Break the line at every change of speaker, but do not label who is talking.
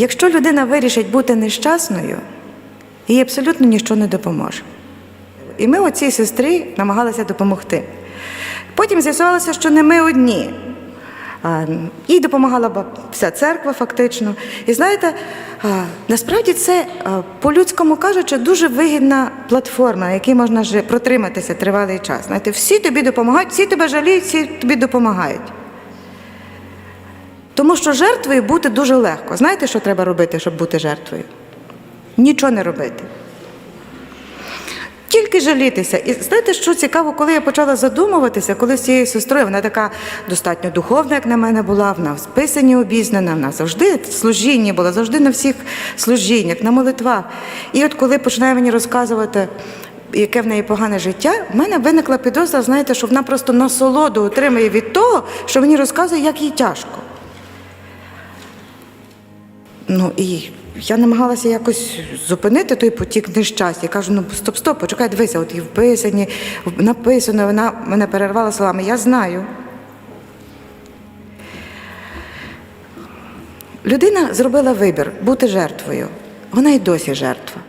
якщо людина вирішить бути нещасною, їй абсолютно ніщо не допоможе. І ми оцій сестрі намагалися допомогти. Потім з'ясувалося, що не ми одні. Їй допомагала вся церква, фактично. І знаєте, насправді це, по-людському кажучи, дуже вигідна платформа, на якій можна протриматися тривалий час. Знаєте, всі тобі допомагають, всі тебе жаліють, всі тобі допомагають. Тому що жертвою бути дуже легко. Знаєте, що треба робити, щоб бути жертвою? Нічого не робити. Тільки жалітися. І знаєте, що цікаво, коли я почала задумуватися, коли з цією сестрою, вона така достатньо духовна, як на мене була, вона в писанні обізнана, вона завжди в служінні була, завжди на всіх служіннях, на молитвах. І от коли починає мені розказувати, яке в неї погане життя, в мене виникла підозра, знаєте, що вона просто насолоду отримує від того, що мені розказує, як їй тяжко. Ну і я намагалася якось зупинити той потік нещастя. Я кажу, ну стоп, стоп, почекай, дивися, от і вписані, написано, вона мене перервала словами. Я знаю. Людина зробила вибір бути жертвою. Вона й досі жертва.